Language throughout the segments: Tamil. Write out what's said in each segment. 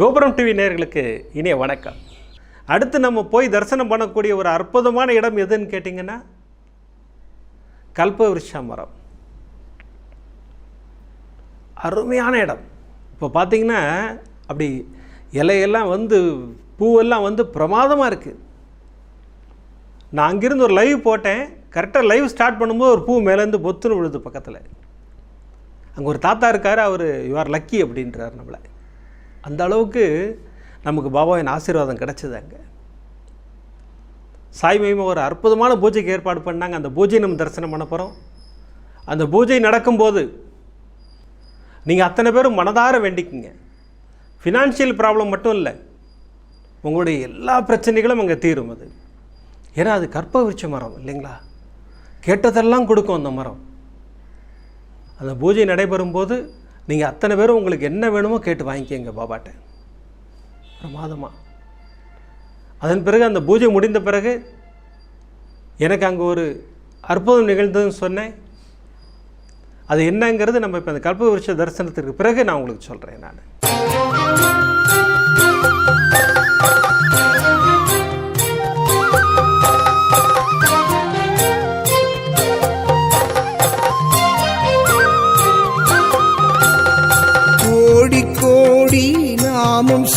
கோபுரம் டிவி நேர்களுக்கு இனிய வணக்கம். அடுத்து நம்ம போய் தரிசனம் பண்ணக்கூடிய ஒரு அற்புதமான இடம் எதுன்னு கேட்டிங்கன்னா கல்பவருஷ மரம். அருமையான இடம். இப்போ பார்த்தீங்கன்னா அப்படி இலையெல்லாம் வந்து பூவெல்லாம் வந்து பிரமாதமாக இருக்குது நான் அங்கேருந்து ஒரு லைவ் போட்டேன். கரெக்டாக லைவ் ஸ்டார்ட் பண்ணும்போது ஒரு பூ மேலேருந்து பொத்துன்னு விழுது பக்கத்தில். அங்கே ஒரு தாத்தா இருக்கார் அவர் யூஆர் லக்கி அப்படின்றார் நம்மளை. அந்த அளவுக்கு நமக்கு பாபாவின் ஆசீர்வாதம் கிடச்சிது அங்கே. சாய் மகிமா ஒரு அற்புதமான பூஜைக்கு ஏற்பாடு பண்ணாங்க. அந்த பூஜை நம்ம தரிசனம் பண்ண போகிறோம் அந்த பூஜை நடக்கும்போது நீங்கள் அத்தனை பேரும் மனதார வேண்டிக்குங்க. ஃபினான்ஷியல் ப்ராப்ளம் மட்டும் இல்லை. உங்களுடைய எல்லா பிரச்சனைகளும் அங்கே தீரும் அது. ஏன்னா அது கற்ப விருட்ச மரம் இல்லைங்களா? கேட்டதெல்லாம் கொடுக்கும் அந்த மரம். அந்த பூஜை நடைபெறும் போது நீங்கள் அத்தனை பேரும் உங்களுக்கு என்ன வேணுமோ கேட்டு வாங்கிக்கங்க பாபாட்ட. பிரமாதமாக அதன் பிறகு அந்த பூஜை முடிந்த பிறகு எனக்கு அங்கே ஒரு அற்புதம் நிகழ்ந்ததுன்னு சொன்னேன். அது என்னங்கிறது நம்ம இப்போ அந்த கல்ப விருட்ச தரிசனத்திற்கு பிறகு நான் உங்களுக்கு சொல்கிறேன் நான்.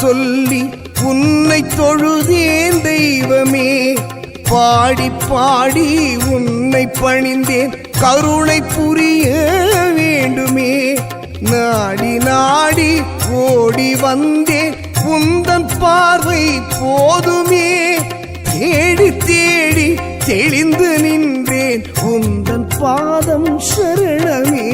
சொல்லி உன்னை தொழுதேன் தெய்வமே. பாடி பாடி உன்னை பணிந்தேன். கருணை புரிய வேண்டுமே. நாடி நாடி ஓடி வந்தேன். உந்தன் பார்வை போதுமே. தேடி தேடி தெளிந்து நின்றேன். உந்தன் பாதம் சரணமே.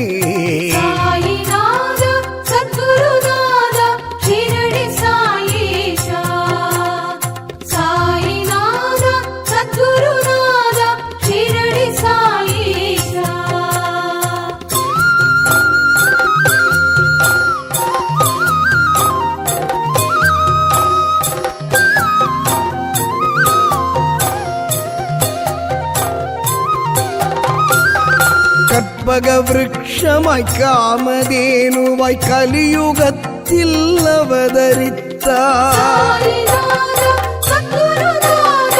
கற்பக விருட்சமாய் காமதேனுவாய் கலியுகத்தில் அவதரித்தார் சாயிநாத சத்குருநாத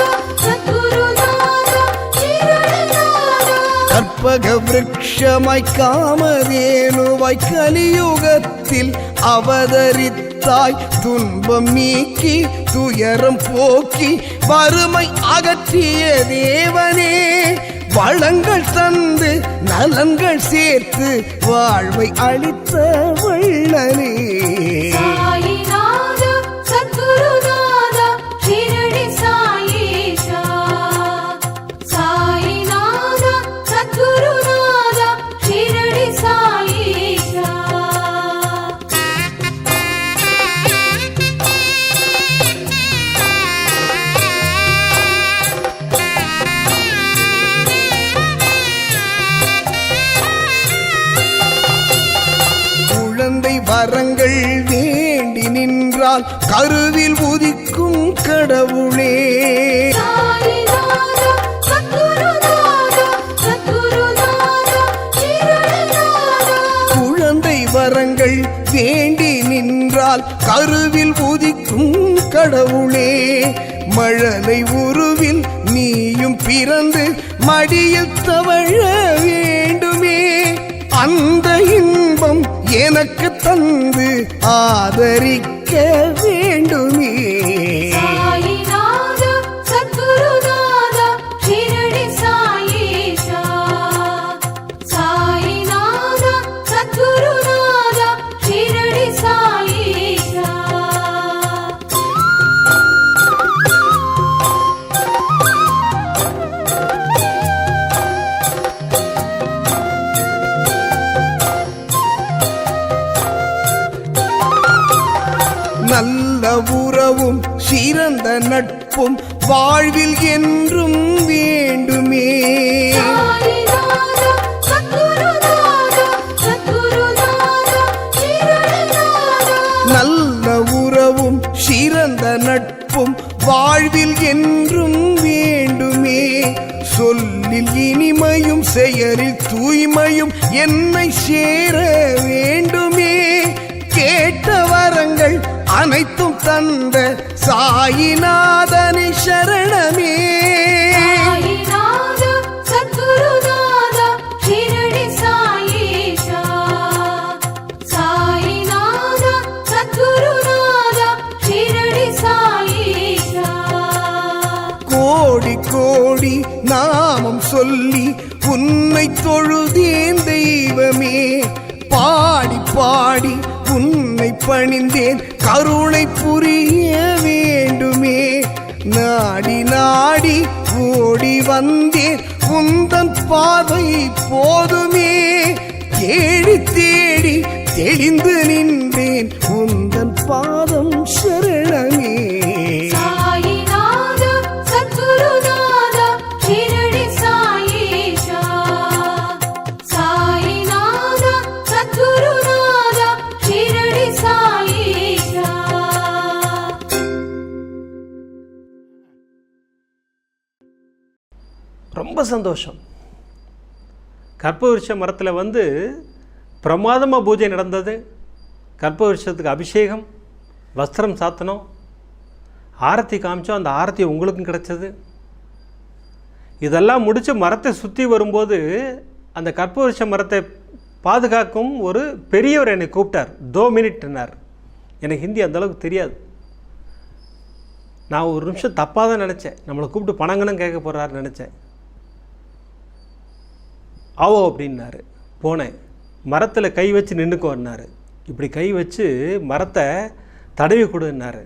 கற்பக விருட்சமாய் காமதேனுவாய் கலியுகத்தில் அவதரித்தாய் துன்பம் நீக்கி துயரம் போக்கி வறுமை அகற்றிய தேவனே பழங்கள் தந்து நலன்கள் சேர்த்து வாழ்வை அளித்த வள்ளலே. சாயிநாத வேண்டி நின்றால் கருவில் உதிக்கும் கடவுளே. குழந்தை வரங்கள் வேண்டி நின்றால் கருவில் உதிக்கும் கடவுளே. மழலை உருவில் நீயும் பிறந்து மடியில் தவழ வேண்டுமே. அந்த இன்பம் எனக்கு தந்து ஆதரிக்க வேண்டுமே. உறவும் சிறந்த நட்பும் வாழ்வில் என்றும் வேண்டுமே. நல்ல உறவும் சிறந்த நட்பும் வாழ்வில் என்றும் வேண்டுமே. சொல்லில் இனிமையும் செயலில் தூய்மையும் என்னை சேர வேண்டுமே. கேட்ட வரங்கள் அனைத்தும் தந்த சாயிநாதனி சரணமே. கோடி கோடி நாமம் சொல்லி உன்னை தொழுதேன் தெய்வமே. பாடி பாடி உன்னை பணிந்தேன். கருணை புரிய வேண்டுமே. நாடி நாடி ஓடி வந்தேன். உந்தன் பாதை போதுமே. தேடி தேடி தெளிந்து நின்றேன். உந்தன் பாதம் சரணமே. ரொம்ப சந்தோஷம். கற்பவருஷ மரத்தில் வந்து பிரமாதமாக பூஜை நடந்தது. கற்பவருஷத்துக்கு அபிஷேகம் வஸ்திரம் சாத்தனோம் ஆரத்தி காமிச்சோம் அந்த ஆரத்தி உங்களுக்கும் கிடைச்சது. இதெல்லாம் முடித்து மரத்தை சுற்றி வரும்போது அந்த கற்பவருஷ மரத்தை பாதுகாக்கும் ஒரு பெரியவர் என்னை கூப்பிட்டார். தோ மினிட்னார் எனக்கு ஹிந்தி அந்த அளவுக்கு தெரியாது. நான் ஒரு நிமிஷம் தப்பாக தான் நினச்சேன். நம்மளை கூப்பிட்டு பணங்கன்னு கேட்க போகிறாருன்னு நினச்சேன். ஆவோ அப்படின்னாரு. போனேன். மரத்தில் கை வச்சு நின்றுக்கோன்னாரு இப்படி கை வச்சு மரத்தை தடவி கொடுன்னாரு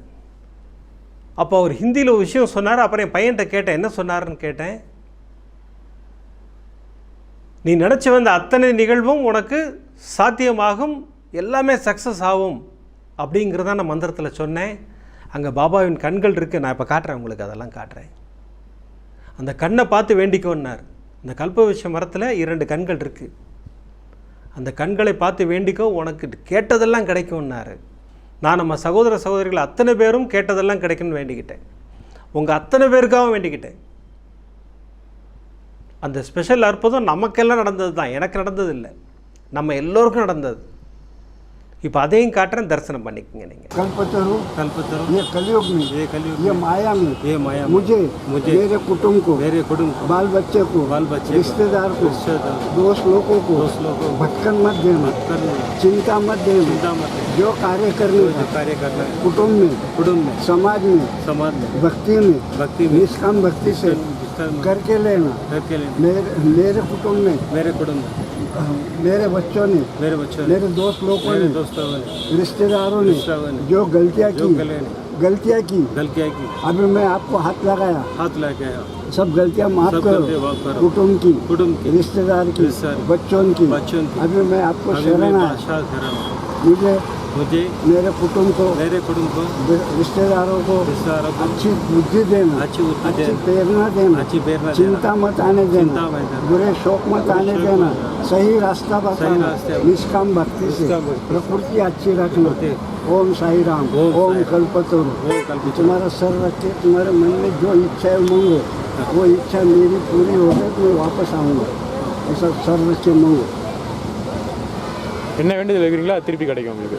அப்போ அவர் ஹிந்தியில் ஒரு விஷயம் சொன்னார். அப்புறம் என் பையன்கிட்ட கேட்டேன். என்ன சொன்னார்னு கேட்டேன். நீ நினச்சி வந்த அத்தனை நிகழ்வும் உனக்கு சாத்தியமாகும். எல்லாமே சக்ஸஸ் ஆகும். அப்படிங்கிறத நான் மந்திரத்தில் சொன்னேன். அங்கே பாபாவின் கண்கள் இருக்குது நான் இப்போ காட்டுறேன் உங்களுக்கு. அதெல்லாம் காட்டுறேன். அந்த கண்ணை பார்த்து வேண்டிக்கோன்னார். இந்த கல்பவிஷ மரத்தில் இரண்டு கண்கள் இருக்குது அந்த கண்களை பார்த்து வேண்டிக்கோ உனக்கு கேட்டதெல்லாம் கிடைக்கும்னாரு. நான் நம்ம சகோதர சகோதரிகள் அத்தனை பேரும் கேட்டதெல்லாம் கிடைக்கும்னு வேண்டிக்கிட்டேன். உங்கள் அத்தனை பேருக்காகவும் வேண்டிக்கிட்டேன். அந்த ஸ்பெஷல் அற்புதம் நமக்கெல்லாம் நடந்தது தான் எனக்கு நடந்தது இல்லை நம்ம எல்லோருக்கும் நடந்தது. இப்போ அதையும் காட்டுறேன் தரிசனம் பண்ணிக்கோங்க நீங்கள் कल्पतरु கல்பத்தரும் ये कलयुग में ये कलयुग ये माया में ये माया में, मुझे मुझे, मेरे कुटुंब को मेरे कुटुंब को बाल बच्चे को बाल बच्चे को, रिश्तेदार को रिश्तेदार को, दोस्त लोगों को दोस्त लोगों को, भटकन मत देना करने चिंता मत देना चिंता मत करो। जो कार्य करने जो का कार्य करना है कुटुंब में कुटुंब में समाज में समाज में भक्ति में भक्ति में निष्काम भक्ति से निष्काम करके लेना करके लेना मेरे मेरे कुटुंब में मेरे कुटुंब में अ, मेरे बच्चों ने मेरे बच्चों ने मेरे दोस्त लोगों ने दोस्तों ने रिश्तेदारों ने जो गलतियाँ की गलतियाँ की गलतियाँ की अभी मैं आपको हाथ लगाया हाथ लगाया सब गलतियाँ माफ़ करो। कुटुंब की कुटुंब की रिश्तेदार की बच्चों की बच्चों की। अभी मैं आपको शरण मुझे मुझे मेरे कुटुंब को मेरे कुटुंब को रिश्तेदारों को रिश्तेदारों को अच्छी बुद्धि देना अच्छी बुद्धि अच्छी देना। प्रेरणा देना अच्छी प्रेरणा चिंता मत आने देना बुरे शौक मत आने देना। सही रास्ता बताना रास्ते पर। निष्काम भक्ति से निष्काम भक्ति से। प्रकृति अच्छी रखना प्रकृति। ओम साई राम ओम ओम साई राम। कल्पतरु वो कल्पित तुम्हारा सर रखे तुम्हारे मन में जो इच्छा है मांगो वो इच्छा मेरी पूरी हो गई तो मैं वापस आऊँगा ऐसा सर रखे मांगो என்ன வேண்டியது வைக்கிறீங்களோ அது திருப்பி கிடைக்கும் உங்களுக்கு